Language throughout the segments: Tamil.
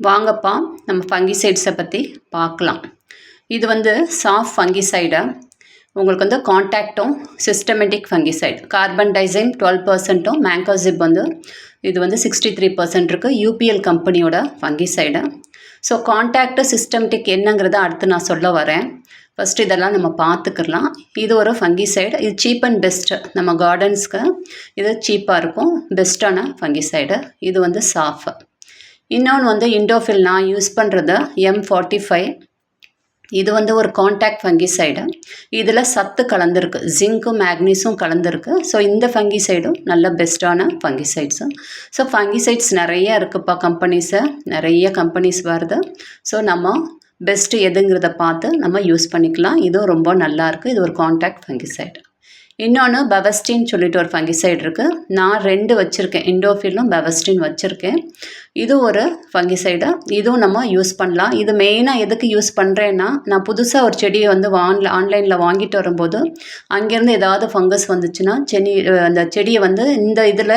வாங்கப்பா நம்ம ஃபங்கிசைட்ஸை பற்றி பார்க்கலாம் இது வந்து சாஃப்ட் ஃபங்கிசைடை உங்களுக்கு வந்து காண்டாக்டும் systematic fungicide carbendazim twelve பர்சன்ட்டும் மேங்கோசிப் வந்து இது வந்து சிக்ஸ்டி த்ரீ பர்சன்ட் இருக்குது யூபிஎல் கம்பெனியோட ஃபங்கிசைடு ஸோ காண்டாக்டு சிஸ்டமேட்டிக் என்னங்கிறத அடுத்து நான் சொல்ல வரேன். ஃபஸ்ட்டு இதெல்லாம் நம்ம பார்த்துக்கலாம் இது ஒரு ஃபங்கிசைடு இது சீப் அண்ட் பெஸ்ட்டு நம்ம கார்டன்ஸ்க்கு இது சீப்பாக இருக்கும். பெஸ்ட்டான ஃபங்கிசைடு இது வந்து சாஃபு இன்னொன்று வந்து இண்டோஃபில் நான் யூஸ் பண்ணுறது எம் ஃபார்ட்டி ஃபைவ் இது வந்து ஒரு காண்டாக்ட் ஃபங்கிசைடு இதில் சத்து கலந்துருக்கு. ஜிங்க்கும் மேக்னீஸும் கலந்துருக்கு. ஸோ இந்த ஃபங்கிசைடும் நல்ல பெஸ்ட்டான ஃபங்கிசைட்ஸு ஸோ ஃபங்கிசைட்ஸ் நிறைய இருக்குப்பா கம்பெனிஸை நிறைய கம்பெனிஸ் வருது. ஸோ நம்ம பெஸ்ட்டு எதுங்கிறத பார்த்து நம்ம யூஸ் பண்ணிக்கலாம். இதுவும் ரொம்ப நல்லாயிருக்கு இது ஒரு காண்டாக்ட் ஃபங்கிசைடு இன்னொன்று பெவஸ்டின் சொல்லிட்டு ஒரு ஃபங்கிசைடு இருக்குது நான் ரெண்டு வச்சுருக்கேன். இண்டோஃபிலும் பெவஸ்டின் வச்சுருக்கேன். இது ஒரு ஃபங்கிசைடு இதுவும் நம்ம யூஸ் பண்ணலாம். இது மெயினாக எதுக்கு யூஸ் பண்ணுறேன்னா நான் புதுசாக ஒரு செடியை வந்து வான்ல ஆன்லைனில் வாங்கிட்டு வரும்போது அங்கேருந்து ஏதாவது ஃபங்கஸ் வந்துச்சுன்னா செடி அந்த செடியை வந்து இந்த இதில்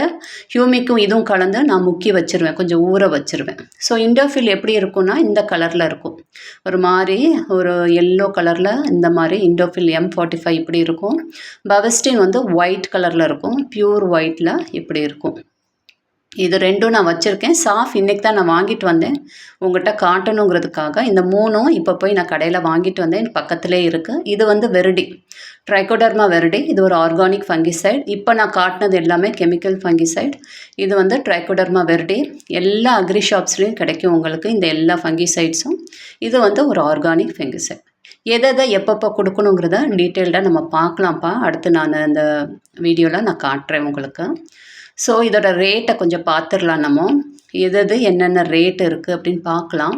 ஹியூமிக்கும் இதுவும் கலந்து நான் முக்கி வச்சுருவேன். கொஞ்சம் ஊற வச்சுருவேன். ஸோ இண்டோஃபில் எப்படி இருக்கும்னா இந்த கலரில் இருக்கும். ஒரு மாதிரி ஒரு எல்லோ கலரில் இந்த மாதிரி இண்டோஃபில் எம் ஃபார்ட்டி ஃபைவ் இப்படி இருக்கும். பவஸ்டின் வந்து ஒயிட் கலரில் இருக்கும். ப்யூர் ஒயிட்டில் இப்படி இருக்கும். இது ரெண்டும் நான் வச்சுருக்கேன். சாஃப் இன்றைக்கி தான் நான் வாங்கிட்டு வந்தேன். உங்கள்கிட்ட காட்டணுங்கிறதுக்காக இந்த மூணும் இப்போ போய் நான் கடையில் வாங்கிட்டு வந்தேன். பக்கத்துலேயே இருக்குது இது வந்து வெரடி. ட்ரைகோடர்மா வெரடி. இது ஒரு ஆர்கானிக் ஃபங்கிசைட் இப்போ நான் காட்டினது எல்லாமே கெமிக்கல் ஃபங்கிசைட் இது வந்து ட்ரைகோடர்மா வெரடி. எல்லா அக்ரி ஷாப்ஸ்லேயும் கிடைக்கும் உங்களுக்கு இந்த எல்லா ஃபங்கிசைட்ஸும் இது வந்து ஒரு ஆர்கானிக் ஃபங்கிசைட் எதை எதை எப்பப்போ கொடுக்கணுங்கிறத டீட்டெயில்டாக நம்ம பார்க்கலாம்ப்பா. அடுத்து நான் இந்த வீடியோவில் நான் காட்டுறேன் உங்களுக்கு. ஸோ இதோட ரேட்டை கொஞ்சம் பார்த்துடலாம் நம்ம. எது எது என்னென்ன ரேட் இருக்குது அப்படின்னு பார்க்கலாம்.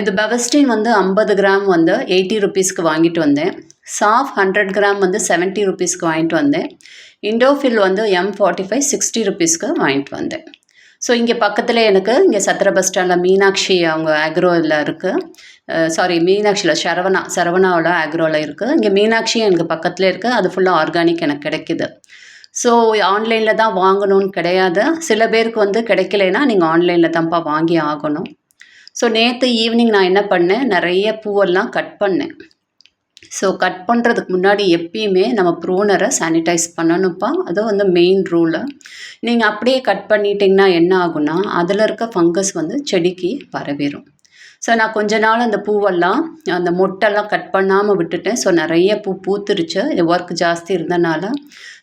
இது பெவஸ்டின் வந்து ஐம்பது கிராம் வந்து எயிட்டி ருபீஸ்க்கு வாங்கிட்டு வந்தேன். சாஃப் ஹண்ட்ரட் கிராம் வந்து செவன்ட்டி ருபீஸ்க்கு வாங்கிட்டு வந்தேன். இண்டோஃபில் வந்து எம் ஃபார்ட்டி ஃபைவ் சிக்ஸ்டி ருபீஸ்க்கு வாங்கிட்டு வந்தேன். ஸோ இங்கே பக்கத்தில் எனக்கு இங்கே சத்திர பஸ் ஸ்டாண்டில் மீனாட்சி அவங்க ஆக்ரோவில் இருக்குது சாரி மீனாட்சியில் சரவணா சரவணாவில் ஆக்ரோவில் இருக்குது இங்கே மீனாட்சி எனக்கு பக்கத்தில் இருக்குது அது ஃபுல்லாக ஆர்கானிக் எனக்கு கிடைக்கிது. ஸோ ஆன்லைனில் தான் வாங்கணும்னு கிடையாது. சில பேருக்கு வந்து கிடைக்கலைன்னா நீங்கள் ஆன்லைனில் தான்ப்பா வாங்கி ஆகணும். ஸோ நேற்று ஈவினிங் நான் என்ன பண்ணேன்? நிறைய பூவெல்லாம் கட் பண்ணேன். ஸோ கட் பண்ணுறதுக்கு முன்னாடி எப்பயுமே நம்ம ப்ரூனரை சானிடைஸ் பண்ணணும்ப்பா. அது வந்து மெயின் ரூலு நீங்கள் அப்படியே கட் பண்ணிட்டீங்கன்னா என்ன ஆகும்னா அதில் இருக்க ஃபங்கஸ் வந்து செடிக்கு பரவிடும் ஸோ நான் கொஞ்ச நாள் அந்த பூவெல்லாம் அந்த மொட்டெல்லாம் கட் பண்ணாமல் விட்டுட்டேன். ஸோ நிறைய பூ பூத்துருச்சு. ஒர்க் ஜாஸ்தி இருந்தனால.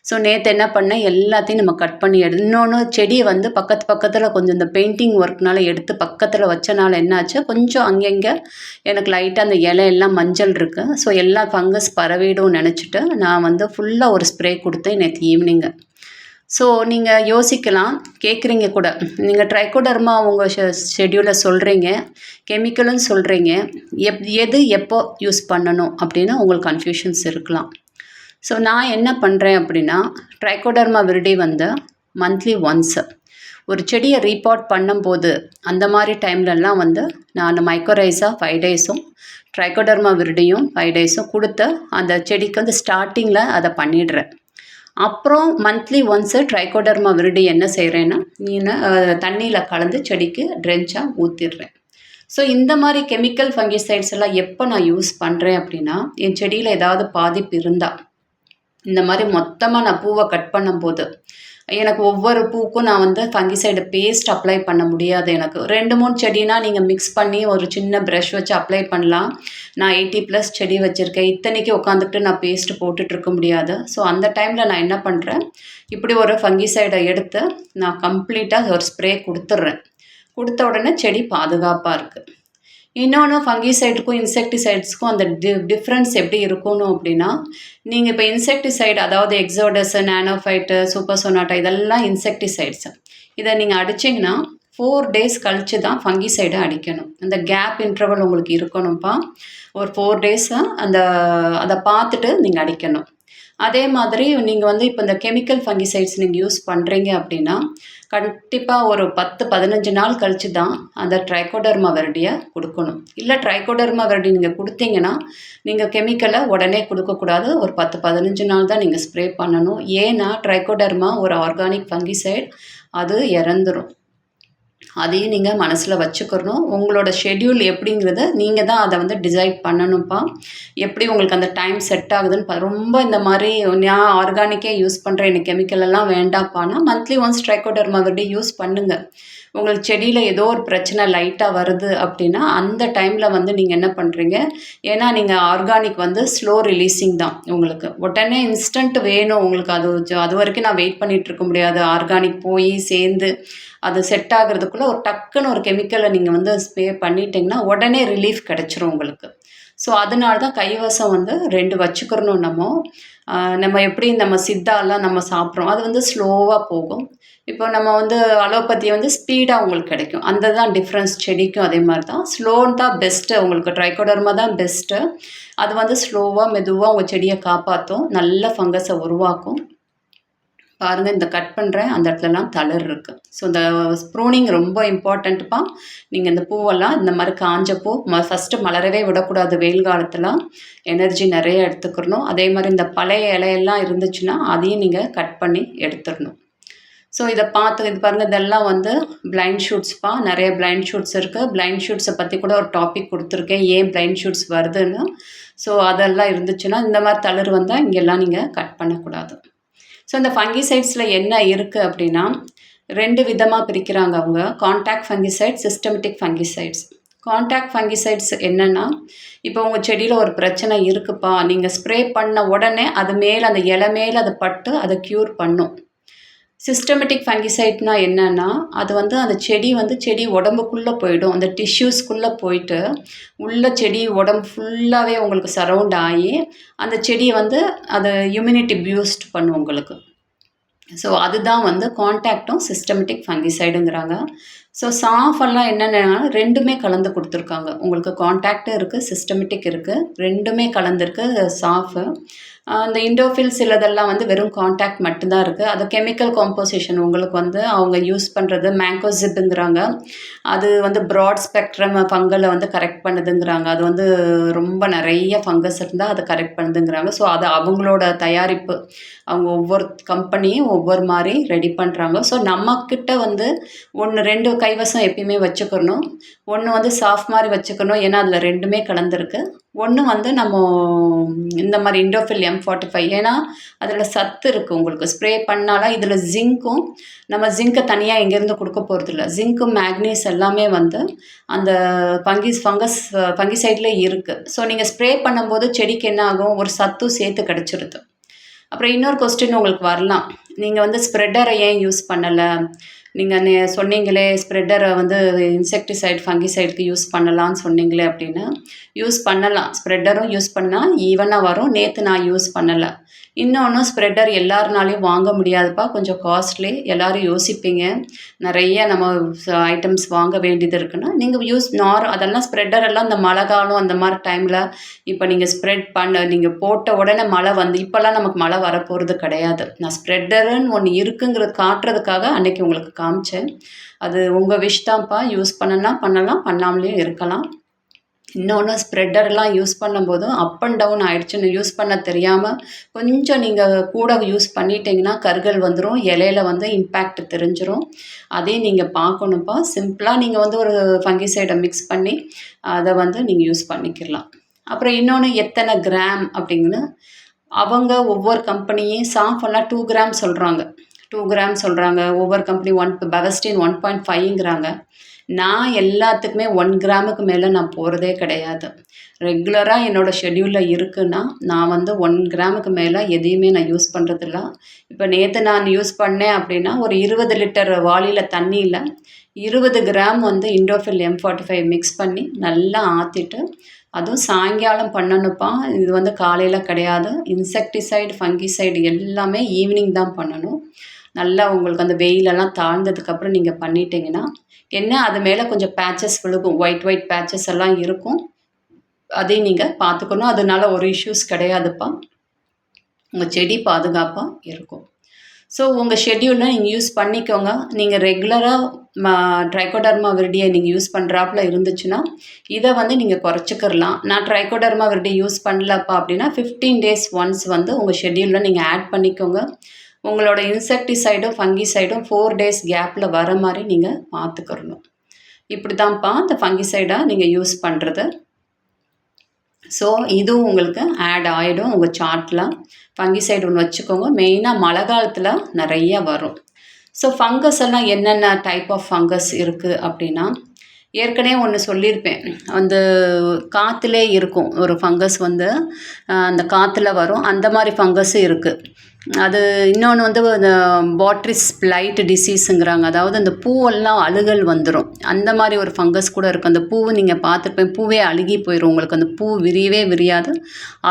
ஸோ நேற்று என்ன பண்ணேன்? எல்லாத்தையும் நம்ம கட் பண்ணி எடு இன்னொன்று செடியை வந்து பக்கத்து பக்கத்தில் கொஞ்சம் இந்த பெயிண்டிங் ஒர்க்னால எடுத்து பக்கத்தில் வச்சனால என்னாச்சு? கொஞ்சம் அங்கங்கே எனக்கு லைட்டாக அந்த இலை எல்லாம் மஞ்சள் இருக்குது ஸோ எல்லா ஃபங்கஸ் பரவிடும் நினச்சிட்டு நான் வந்து ஃபுல்லாக ஒரு ஸ்ப்ரே கொடுத்தேன் நேற்று ஈவினிங்கு ஸோ நீங்கள் யோசிக்கலாம். கேட்குறீங்க கூட. நீங்கள் ட்ரைகோடர்மா உங்கள் ஷெ ஷெடியூலை சொல்கிறீங்க கெமிக்கலுன்னு சொல்கிறீங்க எப் எது எப்போ யூஸ் பண்ணணும் அப்படின்னு உங்களுக்கு கன்ஃபியூஷன்ஸ் இருக்கலாம். ஸோ நான் என்ன பண்ணுறேன் அப்படின்னா ட்ரைகோடர்மா விருடி வந்து மந்த்லி ஒன்ஸு ஒரு செடியை ரீபாட் பண்ணும்போது அந்த மாதிரி டைம்லலாம் வந்து நான் மைக்ரோரைஸாக ஃபைவ் டேஸும் ட்ரைகோடர்மா விருடியும் ஃபைவ் டேஸும் கொடுத்து அந்த செடிக்கு வந்து ஸ்டார்டிங்கில் அதை பண்ணிடுறேன். அப்புறம் மந்த்லி ஒன்ஸு ட்ரைகோடர்மா விருடி என்ன செய்கிறேன்னா நீ தண்ணியில் கலந்து செடிக்கு ட்ரென்ச்சாக ஊற்றிடுறேன் ஸோ இந்த மாதிரி கெமிக்கல் ஃபங்கிசைட்ஸ் எல்லாம் எப்போ நான் யூஸ் பண்ணுறேன் அப்படின்னா என் செடியில் ஏதாவது பாதிப்பு இருந்தால் இந்த மாதிரி மொத்தமாக நான் பூவை கட் பண்ணும்போது எனக்கு ஒவ்வொரு பூக்கும் நான் வந்து ஃபங்கிசைடு பேஸ்ட் அப்ளை பண்ண முடியாது எனக்கு. ரெண்டு மூணு செடினா நீங்கள் மிக்ஸ் பண்ணி ஒரு சின்ன ப்ரஷ் வச்சு அப்ளை பண்ணலாம். நான் எயிட்டி ப்ளஸ் செடி வச்சுருக்கேன். இத்தனைக்கு உட்காந்துக்கிட்டு நான் பேஸ்ட்டு போட்டுட்ருக்க முடியாது. ஸோ அந்த டைமில் நான் என்ன பண்ணுறேன் இப்படி ஒரு ஃபங்கிசைடை எடுத்து நான் கம்ப்ளீட்டாக ஒரு ஸ்ப்ரே கொடுத்துட்றேன். கொடுத்த உடனே செடி பாதுகாப்பாக இருக்குது இன்னொன்று ஃபங்கிசைடுக்கும் இன்செக்டிசைட்ஸ்க்கும் அந்த டி டிஃப்ரென்ஸ் எப்படி இருக்கணும் அப்படின்னா நீங்கள் இப்போ இன்செக்டிசைடு அதாவது எக்ஸோடஸ் நானோஃபைட்டு சூப்பர் சொனாட்டா இதெல்லாம் இன்செக்டிசைட்ஸு இதை நீங்கள் அடிச்சிங்கன்னா ஃபோர் டேஸ் கழித்து தான் ஃபங்கிசைடை அடிக்கணும். அந்த கேப் இன்டர்வல் உங்களுக்கு இருக்கணும்ப்பா. ஒரு ஃபோர் டேஸாக அந்த அதை பார்த்துட்டு நீங்கள் அடிக்கணும். அதே மாதிரி நீங்கள் வந்து இப்போ இந்த கெமிக்கல் ஃபங்கிசைட்ஸ் நீங்கள் யூஸ் பண்ணுறீங்க அப்படின்னா கண்டிப்பாக ஒரு பத்து பதினஞ்சு நாள் கழித்து தான் அந்த ட்ரைகோடர்மா வெரடியை கொடுக்கணும். இல்லை ட்ரைகோடர்மா வெரடி நீங்கள் கொடுத்தீங்கன்னா நீங்கள் கெமிக்கலை உடனே கொடுக்கக்கூடாது. ஒரு பத்து பதினஞ்சு நாள் தான் நீங்கள் ஸ்ப்ரே பண்ணணும். ஏன்னா ட்ரைகோடர்மா ஒரு ஆர்கானிக் ஃபங்கிசைட் அது இறந்துடும் அதையும் நீங்கள் மனசில் வச்சுக்கிறணும் உங்களோட ஷெட்யூல் எப்படிங்கிறத நீங்கள் தான் அதை வந்து டிசைட் பண்ணணும்ப்பா. எப்படி உங்களுக்கு அந்த டைம் செட் ஆகுதுன்னு பா ரொம்ப இந்த மாதிரி நான் ஆர்கானிக்கே யூஸ் பண்ணுறேன் எனக்கு கெமிக்கல் எல்லாம் வேண்டாப்பானா மந்த்லி ஒன்ஸ் ட்ரைகோடர்மா மறுபடியும் யூஸ் பண்ணுங்கள் உங்களுக்கு செடியில் ஏதோ ஒரு பிரச்சனை லைட்டாக வருது அப்படின்னா அந்த டைமில் வந்து நீங்கள் என்ன பண்ணுறீங்க ஏன்னா நீங்கள் ஆர்கானிக் வந்து ஸ்லோ ரிலீஸிங் தான் உங்களுக்கு. உடனே இன்ஸ்டன்ட் வேணும் உங்களுக்கு. அது அது வரைக்கும் நான் வெயிட் பண்ணிகிட்ருக்க முடியாது. ஆர்கானிக் போய் சேர்ந்து அது செட் ஆகிறதுக்குள்ளே ஒரு டக்குன்னு ஒரு கெமிக்கலை நீங்கள் வந்து ஸ்ப்ரே பண்ணிட்டீங்கன்னா உடனே ரிலீஃப் கிடச்சிரும் உங்களுக்கு. ஸோ அதனால தான் கைவசம் வந்து ரெண்டு வச்சுக்கிறணும் நம்ம. நம்ம எப்படி நம்ம சித்தாலாம் நம்ம சாப்பிட்றோம். அது வந்து ஸ்லோவாக போகும். இப்போ நம்ம வந்து அலோபதியை வந்து ஸ்பீடாக உங்களுக்கு கிடைக்கும். அந்த தான் டிஃப்ரென்ஸ் செடிக்கும் அதே மாதிரி தான் ஸ்லோன் தான் பெஸ்ட்டு உங்களுக்கு ட்ரைகோடர்மா தான் பெஸ்ட்டு அது வந்து ஸ்லோவாக மெதுவாக உங்கள் செடியை காப்பாற்றும் நல்ல ஃபங்கஸை உருவாக்கும். பாருங்கள் இந்த கட் பண்ணுறேன் அந்த இடத்துலலாம் தளர் இருக்குது ஸோ இந்த ஸ்ப்ரூனிங் ரொம்ப இம்பார்ட்டண்ட்டுப்பா நீங்கள் இந்த பூவெல்லாம் இந்த மாதிரி காஞ்ச பூ ம ஃபஸ்ட்டு மலரவே விடக்கூடாது. வெயில் காலத்தில் எனர்ஜி நிறைய எடுத்துக்கிறணும். அதே மாதிரி இந்த பழைய இலையெல்லாம் இருந்துச்சுன்னா அதையும் நீங்கள் கட் பண்ணி எடுத்துடணும். ஸோ இதை பார்த்து இது பாருங்கள் இதெல்லாம் வந்து பிளைண்ட் ஷூட்ஸ்ப்பா நிறைய பிளைண்ட் ஷூட்ஸ் இருக்குது பிளைண்ட் ஷூட்ஸை பற்றி கூட ஒரு டாபிக் கொடுத்துருக்கேன். ஏன் பிளைண்ட் ஷூட்ஸ் வருதுன்னு. ஸோ அதெல்லாம் இருந்துச்சுன்னா இந்த மாதிரி தளர் வந்தால் இங்கெல்லாம் நீங்கள் கட் பண்ணக்கூடாது. ஸோ இந்த ஃபங்கிசைட்ஸில் என்ன இருக்குது அப்படின்னா ரெண்டு விதமாக பிரிக்கிறாங்க அவங்க. Contact fungicides systematic fungicides contact fungicides என்னென்னா இப்போ உங்கள் செடியில் ஒரு பிரச்சனை இருக்குப்பா நீங்கள் ஸ்ப்ரே பண்ண உடனே அது மேலே அந்த இலை மேலே அது பட்டு அதை க்யூர் பண்ணும். சிஸ்டமேட்டிக் ஃபங்கிசைட்னா என்னென்னா அது வந்து அந்த செடி வந்து செடி உடம்புக்குள்ளே போயிடும். அந்த டிஷ்யூஸ்க்குள்ளே போயிட்டு உள்ள செடி உடம்பு ஃபுல்லாகவே உங்களுக்கு சரவுண்ட் ஆகி அந்த செடியை வந்து அதை இம்யூனிட்டி பியூஸ்ட் பண்ணும் உங்களுக்கு. ஸோ அதுதான் வந்து கான்டாக்டும் சிஸ்டமெட்டிக் ஃபங்கிசைடுங்கிறாங்க ஸோ சாஃபெல்லாம் என்னென்னா ரெண்டுமே கலந்து கொடுத்துருக்காங்க. உங்களுக்கு கான்டாக்டும் இருக்குது சிஸ்டமெட்டிக் இருக்குது ரெண்டுமே கலந்துருக்கு சாஃபு அந்த இண்டோஃபில் சிலதெல்லாம் வந்து வெறும் காண்டாக்ட் மட்டும்தான் இருக்குது அது கெமிக்கல் காம்போசிஷன் உங்களுக்கு வந்து அவங்க யூஸ் பண்ணுறது மேங்கோசிப்புங்கிறாங்க அது வந்து ப்ராட் ஸ்பெக்ட்ரம் ஃபங்கலை வந்து கரெக்ட் பண்ணுதுங்கிறாங்க. அது வந்து ரொம்ப நிறைய ஃபங்கஸ் இருந்தால் அதை கரெக்ட் பண்ணுதுங்கிறாங்க. ஸோ அது அவங்களோட தயாரிப்பு. அவங்க ஒவ்வொரு கம்பெனியும் ஒவ்வொரு மாதிரி ரெடி பண்ணுறாங்க ஸோ நம்மக்கிட்ட வந்து ஒன்று ரெண்டு கைவசம் எப்பயுமே வச்சுக்கணும். ஒன்று வந்து சாஃப்ட் மாதிரி வச்சுக்கணும். ஏன்னா அதில் ரெண்டுமே கலந்துருக்கு. ஒன்று வந்து நம்ம இந்த மாதிரி இண்டோஃபில் எம் ஃபார்ட்டி ஃபைவ் ஏன்னா அதில் சத்து இருக்குது உங்களுக்கு. ஸ்ப்ரே பண்ணாலும் இதில் ஜிங்க்கும் நம்ம ஜிங்க்கை தனியாக எங்கேருந்து கொடுக்க போகிறதில்ல ஜிங்க்கும் மேக்னீஸ் எல்லாமே வந்து அந்த பங்கிஸ் ஃபங்கஸ் பங்கி சைட்லேயே இருக்குது ஸோ நீங்கள் ஸ்ப்ரே பண்ணும்போது செடிக்கு என்ன ஆகும்? ஒரு சத்தும் சேர்த்து கிடச்சிருது. அப்புறம் இன்னொரு கொஸ்டின் உங்களுக்கு வரலாம். நீங்கள் வந்து ஸ்ப்ரெட்டரை ஏன் யூஸ் பண்ணலை? நீங்கள் நே சொன்னீங்களே ஸ்ப்ரெட்டரை வந்து இன்செக்டிசைட் ஃபங்கிசைடுக்கு யூஸ் பண்ணலாம்னு சொன்னீங்களே அப்படின்னு. யூஸ் பண்ணலாம். ஸ்ப்ரெட்டரும் யூஸ் பண்ணால் ஈவனாக வரும். நேற்று நான் யூஸ் பண்ணலை. இன்னொன்று ஸ்ப்ரெட்டர் எல்லாருனாலையும் வாங்க முடியாதுப்பா. கொஞ்சம் காஸ்ட்லி எல்லோரும் யோசிப்பீங்க. நிறைய நம்ம ஐட்டம்ஸ் வாங்க வேண்டியது இருக்குன்னா நீங்கள் யூஸ் நார் அதெல்லாம் ஸ்ப்ரெட்டர் எல்லாம் இந்த மழை காலம் அந்த மாதிரி டைமில் இப்போ நீங்கள் ஸ்ப்ரெட் பண்ண நீங்கள் போட்ட உடனே மழை வந்து இப்போல்லாம் நமக்கு மழை வரப்போகிறது கிடையாது. நான் ஸ்ப்ரெட்டருன்னு ஒன்று இருக்குங்கிறது காட்டுறதுக்காக அன்றைக்கி உங்களுக்கு காமிச்சேன். அது உங்கள் விஷ் தான்ப்பா. யூஸ் பண்ணனா பண்ணலாம் பண்ணாமலேயும் இருக்கலாம். இன்னொன்று ஸ்ப்ரெட்டர்லாம் யூஸ் பண்ணும்போதும் அப் அண்ட் டவுன் ஆகிடுச்சுன்னு யூஸ் பண்ண தெரியாமல் கொஞ்சம் நீங்கள் கூட யூஸ் பண்ணிட்டீங்கன்னா கருகல் வந்துடும் இலையில வந்து இம்பேக்ட் தெரிஞ்சிடும் அதையும் நீங்கள் பார்க்கணும்ப்பா. சிம்பிளாக நீங்கள் வந்து ஒரு ஃபங்கிசைடை மிக்ஸ் பண்ணி அதை வந்து நீங்கள் யூஸ் பண்ணிக்கிடலாம். அப்புறம் இன்னொன்று எத்தனை கிராம் அப்படிங்கன்னு அவங்க ஒவ்வொரு கம்பெனியும் சாஃபெல்லாம் டூ கிராம் சொல்கிறாங்க டூ கிராம் சொல்கிறாங்க ஒவ்வொரு company one Bavistin one point ஃபைவ்ங்கிறாங்க நான் எல்லாத்துக்குமே ஒன் கிராமுக்கு மேலே நான் போகிறதே கிடையாது. ரெகுலராக என்னோடய ஷெட்யூலில் இருக்குன்னா நான் வந்து ஒன் கிராமுக்கு மேலே எதையுமே நான் யூஸ் பண்ணுறதில்ல இப்போ நேற்று நான் யூஸ் பண்ணேன் அப்படின்னா ஒரு இருபது லிட்டர் வாளியில் தண்ணியில் இருபது கிராம் வந்து Indofil M forty five mix பண்ணி நல்லா ஆற்றிட்டு அதுவும் சாயங்காலம் பண்ணணுப்பா இது வந்து காலையில் கிடையாது. இன்செக்டிசைடு ஃபங்கிசைடு எல்லாமே ஈவினிங் தான் பண்ணணும். நல்லா உங்களுக்கு அந்த வெயிலெல்லாம் தாழ்ந்ததுக்கப்புறம் நீங்கள் பண்ணிட்டீங்கன்னா என்ன அது மேலே கொஞ்சம் பேச்சஸ் விழுகும். ஒயிட் ஒயிட் பேச்சஸ் எல்லாம் இருக்கும். அதையும் நீங்கள் பார்த்துக்கணும். அதனால ஒரு இஷ்யூஸ் கிடையாதுப்பா. உங்கள் செடி பாதுகாப்பாக இருக்கும். ஸோ உங்கள் ஷெட்யூலில் நீங்கள் யூஸ் பண்ணிக்கோங்க. நீங்கள் ரெகுலராக ட்ரைகோடர்மா விரடியை நீங்கள் யூஸ் பண்ணுறாப்புல இருந்துச்சுன்னா இதை வந்து நீங்கள் குறைச்சிக்கிறலாம். நான் ட்ரைகோடர்மா விரடி யூஸ் பண்ணலப்பா அப்படின்னா ஃபிஃப்டீன் டேஸ் ஒன்ஸ் வந்து உங்கள் ஷெட்யூலில் நீங்கள் ஆட் பண்ணிக்கோங்க. உங்களோட இன்செக்டிசைடும் ஃபங்கிசைடும் ஃபோர் டேஸ் கேப்பில் வர மாதிரி நீங்கள் பார்த்துக்கிறணும். இப்படி தான்ப்பா இந்த ஃபங்கிசைடாக நீங்கள் யூஸ் பண்ணுறது ஸோ இதுவும் உங்களுக்கு ஆட் ஆகிடும் உங்கள் சார்ட்டில் ஃபங்கிசைடு ஒன்று வச்சுக்கோங்க. மெயினாக மழை காலத்தில் நிறைய வரும். ஸோ ஃபங்கஸ் எல்லாம் என்னென்ன டைப் ஆஃப் ஃபங்கஸ் இருக்குது அப்படின்னா ஏற்கனவே ஒன்று சொல்லியிருப்பேன். அந்த காற்றுலே இருக்கும். ஒரு ஃபங்கஸ் வந்து அந்த காற்றுல வரும். அந்த மாதிரி ஃபங்கஸும் இருக்குது அது இன்னொன்று வந்து இந்த பாட்ரிஸ் பிளைட் டிசீஸுங்கிறாங்க அதாவது அந்த பூவெல்லாம் அழுகல் வந்துடும் அந்த மாதிரி ஒரு ஃபங்கஸ் கூட இருக்குது அந்த பூவை நீங்கள் பார்த்துருப்பேன். பூவே அழுகி போயிடும் உங்களுக்கு அந்த பூ விரியவே விரியாது.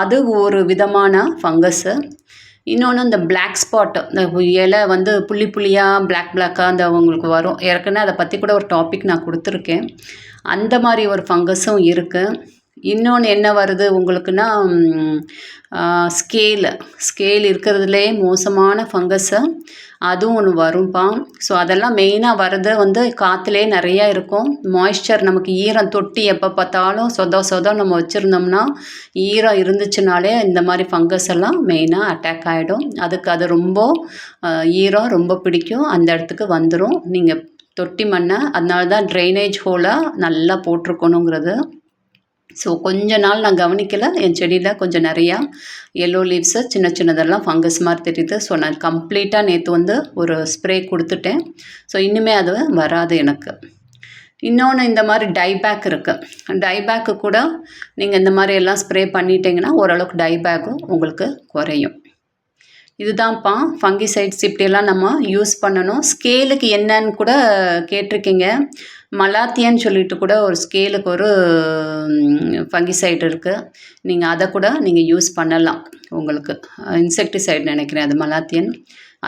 அது ஒரு விதமான ஃபங்கஸ்ஸு இன்னொன்று இந்த பிளாக் ஸ்பாட் இந்த இலை வந்து புள்ளி புள்ளியாக பிளாக் பிளாக்காக அந்த அவங்களுக்கு வரும். ஏற்கனவே அதை பற்றி கூட ஒரு டாபிக் நான் கொடுத்துருக்கேன். அந்த மாதிரி ஒரு ஃபங்கஸும் இருக்குது இன்னொன்று என்ன வருது? உங்களுக்குன்னா ஸ்கேலு ஸ்கேல் இருக்கிறதுலே மோசமான ஃபங்கஸ்ஸு அதுவும் ஒன்று வரும்ப்பா ஸோ அதெல்லாம் மெயினாக வர்றது வந்து காற்றுலே நிறையா இருக்கும். மாய்ஸ்சர் நமக்கு ஈரம் தொட்டி எப்போ பார்த்தாலும் சொத சொத நம்ம வச்சுருந்தோம்னா ஈரம் இருந்துச்சுனாலே இந்த மாதிரி ஃபங்கஸ் எல்லாம் மெயினாக அட்டாக் ஆகிடும் அதுக்கு அது ரொம்ப ஈரம் ரொம்ப பிடிக்கும். அந்த இடத்துக்கு வந்துடும் நீங்கள் தொட்டி மண்ணை அதனால தான் ட்ரைனேஜ் ஹோலை நல்லா போட்டிருக்கணுங்கிறது. ஸோ கொஞ்ச நாள் நான் கவனிக்கலை. என் செடியில் கொஞ்சம் நிறையா எல்லோ லீவ்ஸு சின்ன சின்னதெல்லாம் ஃபங்கஸ் மாதிரி தெரியுது. ஸோ நான் கம்ப்ளீட்டாக நேற்று வந்து ஒரு ஸ்ப்ரே கொடுத்துட்டேன். ஸோ இன்னுமே அது வராது எனக்கு. இன்னொன்று இந்த மாதிரி டைபேக் இருக்குது டைபேக்கு கூட நீங்கள் இந்த மாதிரி எல்லாம் ஸ்ப்ரே பண்ணிட்டீங்கன்னா ஓரளவுக்கு டைபேக்கும் உங்களுக்கு குறையும். இதுதான்ப்பா ஃபங்கிசைட்ஸ் இப்படியெல்லாம் நம்ம யூஸ் பண்ணணும். ஸ்கேலுக்கு என்னன்னு கூட கேட்டிருக்கீங்க. மலாத்தியன்னு சொல்லிட்டு கூட ஒரு ஸ்கேலுக்கு ஒரு ஃபங்கிசைடு இருக்குது நீங்கள் அதை கூட நீங்கள் யூஸ் பண்ணலாம் உங்களுக்கு. இன்செக்டிசைட் நினைக்கிறேன் அது மலாத்தியன்.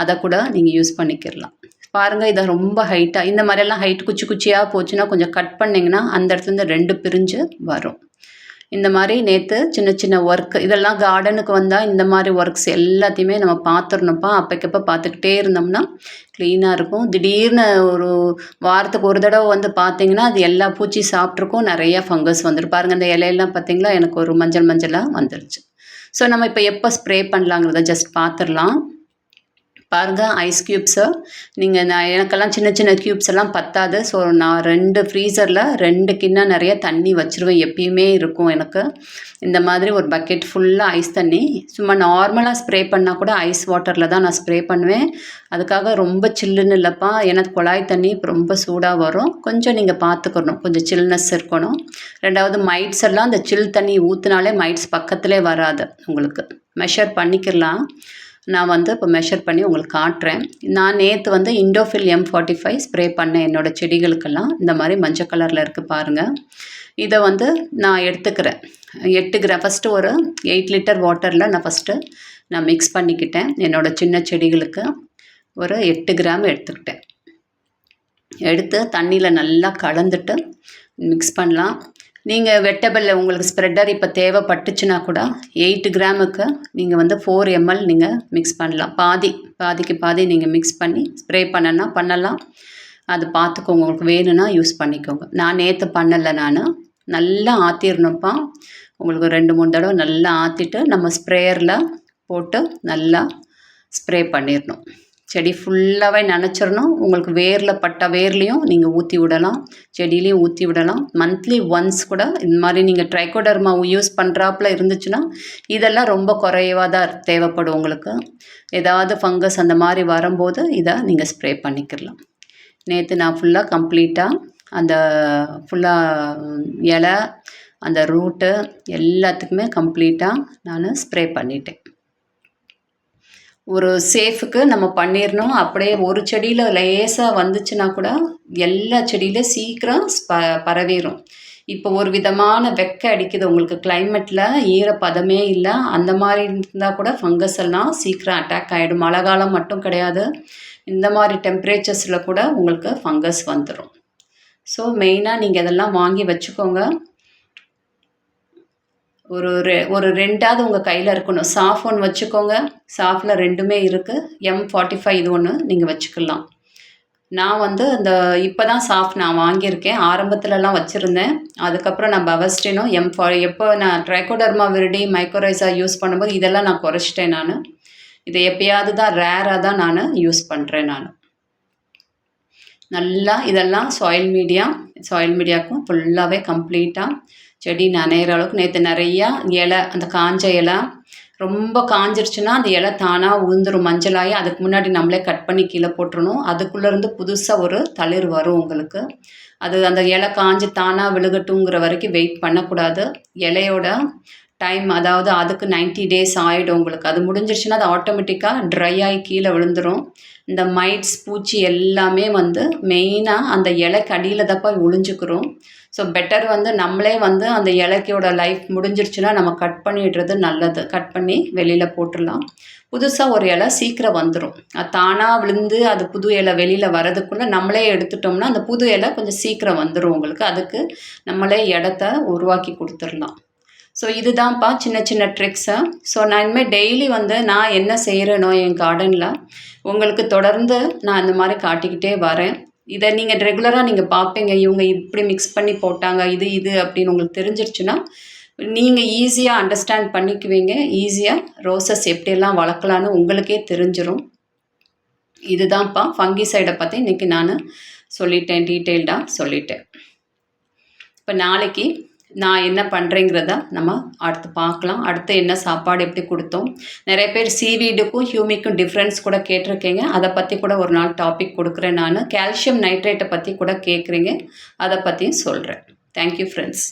அதை கூட நீங்கள் யூஸ் பண்ணிக்கிடலாம். பாருங்கள் இதை ரொம்ப ஹைட்டாக இந்த மாதிரியெல்லாம் ஹைட் குச்சி குச்சியாக போச்சுன்னா கொஞ்சம் கட் பண்ணிங்கன்னா அந்த இடத்துலேருந்து ரெண்டு பிரிஞ்சு வரும். இந்த மாதிரி நேற்று சின்ன சின்ன ஒர்க் இதெல்லாம் கார்டனுக்கு வந்தால் இந்த மாதிரி ஒர்க்ஸ் எல்லாத்தையுமே நம்ம பார்த்துடணும்ப்பா அப்போக்கப்போ பார்த்துக்கிட்டே இருந்தோம்னா க்ளீனாக இருக்கும். திடீர்னு ஒரு வாரத்துக்கு ஒரு தடவை வந்து பார்த்தீங்கன்னா அது எல்லா பூச்சி சாப்பிட்ருக்கும் நிறையா ஃபங்கஸ் வந்துடும் பாருங்கள் அந்த இலையெல்லாம் பார்த்தீங்களா எனக்கு ஒரு மஞ்சள் மஞ்சளாக வந்துருச்சு. ஸோ நம்ம இப்போ எப்போ ஸ்ப்ரே பண்ணலாங்கிறத ஜஸ்ட் பார்த்துடலாம் பாருங்கள் ஐஸ் க்யூப்ஸு நீங்கள் நான் எனக்கெல்லாம் சின்ன சின்ன க்யூப்ஸ் எல்லாம் பத்தாது. ஸோ நான் ரெண்டு ஃப்ரீசரில் ரெண்டு கிண்ணம் நிறைய தண்ணி வச்சுருவேன். எப்பயுமே இருக்கும் எனக்கு. இந்த மாதிரி ஒரு பக்கெட் ஃபுல்லாக ஐஸ் தண்ணி. சும்மா நார்மலாக ஸ்ப்ரே பண்ணால் கூட ஐஸ் வாட்டரில் தான் நான் ஸ்ப்ரே பண்ணுவேன். அதுக்காக ரொம்ப சில்லுன்னு இல்லைப்பா. எனக்கு குழாய் தண்ணி இப்போ ரொம்ப சூடாக வரும். கொஞ்சம் நீங்கள் பார்த்துக்கணும் கொஞ்சம் சில்னஸ் இருக்கணும். ரெண்டாவது மைட்ஸ் எல்லாம் அந்த சில் தண்ணி ஊற்றுனாலே மைட்ஸ் பக்கத்துலேயே வராது உங்களுக்கு. மெஷர் பண்ணிக்கலாம். நான் வந்து இப்போ மெஷர் பண்ணி உங்களுக்கு காட்டுறேன். நான் நேற்று வந்து Indofil M forty five spray பண்ணேன் என்னோடய செடிகளுக்கெல்லாம் இந்த மாதிரி மஞ்சள் கலரில் இருக்குது பாருங்கள் இதை வந்து நான் எடுத்துக்கிறேன். எட்டு கிராம் ஃபஸ்ட்டு ஒரு எயிட் லிட்டர் வாட்டரில் நான் ஃபஸ்ட்டு நான் மிக்ஸ் பண்ணிக்கிட்டேன். என்னோடய சின்ன செடிகளுக்கு ஒரு எட்டு கிராம் எடுத்துக்கிட்டேன். எடுத்து தண்ணியில் நல்லா கலந்துட்டு மிக்ஸ் பண்ணலாம். நீங்கள் வெட்டபிள் உங்களுக்கு ஸ்ப்ரெட்டர் இப்போ தேவைப்பட்டுச்சுன்னா கூட எயிட் கிராமுக்கு நீங்கள் வந்து ஃபோர் எம்எல் நீங்கள் மிக்ஸ் பண்ணலாம். பாதி பாதிக்கு பாதி நீங்கள் மிக்ஸ் பண்ணி ஸ்ப்ரே பண்ணனா பண்ணலாம். அது பார்த்துக்கோங்க உங்களுக்கு வேணும்னா யூஸ் பண்ணிக்கோங்க. நான் நேற்று பண்ணலை நான். நல்லா ஆற்றிடணும்ப்பா உங்களுக்கு ரெண்டு மூணு தடவை நல்லா ஆற்றிட்டு நம்ம ஸ்ப்ரேயரில் போட்டு நல்லா ஸ்ப்ரே பண்ணிடணும் செடி ஃபுல்லாகவே நனைச்சிடணும் உங்களுக்கு வேரில் பட்ட வேர்லேயும் நீங்கள் ஊற்றி விடலாம். செடியிலையும் ஊற்றி விடலாம். மந்த்லி ஒன்ஸ் கூட இந்த மாதிரி நீங்கள் ட்ரைகோடர்மா யூஸ் பண்ணுறாப்புல இருந்துச்சுன்னா இதெல்லாம் ரொம்ப குறைவாக தான் தேவைப்படும் உங்களுக்கு. ஏதாவது ஃபங்கஸ் அந்த மாதிரி வரும்போது இதை நீங்கள் ஸ்ப்ரே பண்ணிக்கிடலாம். நேற்று நான் ஃபுல்லாக கம்ப்ளீட்டாக அந்த ஃபுல்லாக இலை அந்த ரூட்டு எல்லாத்துக்குமே கம்ப்ளீட்டாக நான் ஸ்ப்ரே பண்ணிட்டேன். ஒரு சேஃபுக்கு நம்ம பண்ணிடணும் அப்படியே ஒரு செடியில் லேசாக வந்துச்சுன்னா கூட எல்லா செடியிலும் சீக்கிரம் ப பரவிடும் இப்போ ஒரு விதமான வெக்க அடிக்குது. உங்களுக்கு கிளைமேட்டில் ஈரப்பதமே இல்லை. அந்த மாதிரி இருந்தால் கூட ஃபங்கஸ் எல்லாம் சீக்கிரம் அட்டாக் ஆகிடும் மழை காலம் மட்டும் கிடையாது. இந்த மாதிரி டெம்ப்ரேச்சர்ஸில் கூட உங்களுக்கு ஃபங்கஸ் வந்துடும் ஸோ மெயினாக நீங்கள் இதெல்லாம் வாங்கி வச்சுக்கோங்க. ஒரு ரெ ஒரு ரெண்டாவது உங்கள் கையில் இருக்கணும். சாஃப் ஒன்று வச்சுக்கோங்க. சாஃபில் ரெண்டுமே இருக்குது எம் ஃபார்ட்டி ஃபைவ் இது ஒன்று நீங்கள் வச்சுக்கலாம். நான் வந்து இந்த இப்போ தான் சாஃப் நான் வாங்கியிருக்கேன். ஆரம்பத்துலலாம் வச்சுருந்தேன். அதுக்கப்புறம் நான் பவஸ்டினும் எம் ஃபா எப்போ நான் ட்ரைகோடர்மா விரிடி மைக்ரோரைஸா யூஸ் பண்ணும்போது இதெல்லாம் நான் குறைச்சிட்டேன் நான். இதை எப்பயாவது தான் ரேராக தான் நான் யூஸ் பண்ணுறேன் நான். நல்லா இதெல்லாம் சாயில் மீடியா சாயில் மீடியாவுக்கும் ஃபுல்லாகவே கம்ப்ளீட்டாக செடி நனையிற அளவுக்கு நேற்று நிறையா இலை அந்த காஞ்ச இலை ரொம்ப காஞ்சிருச்சுன்னா அந்த இலை தானாக உளுந்துரும். மஞ்சளாகி அதுக்கு முன்னாடி நம்மளே கட் பண்ணி கீழே போட்டுருணும் அதுக்குள்ளேருந்து புதுசாக ஒரு தளிர் வரும் உங்களுக்கு. அது அந்த இலை காஞ்சி தானாக விழுகட்டுங்கிற வரைக்கும் வெயிட் பண்ணக்கூடாது. இலையோட டைம் அதாவது அதுக்கு 90 டேஸ் ஆகிடும் உங்களுக்கு. அது முடிஞ்சிருச்சுன்னா அது ஆட்டோமேட்டிக்காக ட்ரை ஆகி கீழே விழுந்துடும் இந்த மைட்ஸ் பூச்சி எல்லாமே வந்து மெயினாக அந்த இலைக்கு அடியில் தான் போய் ஒளிஞ்சுக்கிறோம் ஸோ பெட்டர் வந்து நம்மளே வந்து அந்த இலைக்கோட லைஃப் முடிஞ்சிருச்சுன்னா நம்ம கட் பண்ணிடுறது நல்லது. கட் பண்ணி வெளியில் போட்டுடலாம். புதுசாக ஒரு இலை சீக்கிரம் வந்துடும் அது தானாக விழுந்து அது புது இலை வெளியில் வரதுக்குள்ளே நம்மளே எடுத்துட்டோம்னா அந்த புது இலை கொஞ்சம் சீக்கிரம் வந்துடும் உங்களுக்கு. அதுக்கு நம்மளே இடத்த உருவாக்கி கொடுத்துடலாம். ஸோ இதுதான்ப்பா சின்ன சின்ன ட்ரிக்ஸு ஸோ நான் இனிமேல் டெய்லி வந்து நான் என்ன செய்கிறேனோ என் கார்டனில் உங்களுக்கு தொடர்ந்து நான் இந்த மாதிரி காட்டிக்கிட்டே வரேன். இதை நீங்கள் ரெகுலராக நீங்கள் பார்ப்பீங்க. இவங்க இப்படி மிக்ஸ் பண்ணி போட்டாங்க இது இது அப்படின்னு உங்களுக்கு தெரிஞ்சிருச்சுன்னா நீங்கள் ஈஸியாக அண்டர்ஸ்டாண்ட் பண்ணிக்குவீங்க. ஈஸியாக ரோசஸ் எப்படியெல்லாம் வளர்க்கலான்னு உங்களுக்கே தெரிஞ்சிடும் இதுதான்ப்பா ஃபங்கி சைடை பற்றி இன்றைக்கி நான் சொல்லிட்டேன் டீட்டெயில்டாக சொல்லிட்டேன். இப்போ நாளைக்கு நான் என்ன பண்ணுறேங்கிறத நம்ம அடுத்து பார்க்கலாம். அடுத்து என்ன சாப்பாடு எப்படி கொடுத்தோம்? நிறைய பேர் சீவீடுக்கும் ஹியூமிக்கும் டிஃப்ரென்ஸ் கூட கேட்டிருக்கீங்க. அதை பற்றி கூட ஒரு நாள் டாபிக் கொடுக்குறேன் நான். கால்சியம் நைட்ரேட்டை பற்றி கூட கேட்குறீங்க. அதை பற்றியும் சொல்கிறேன் தேங்க்யூ ஃப்ரெண்ட்ஸ்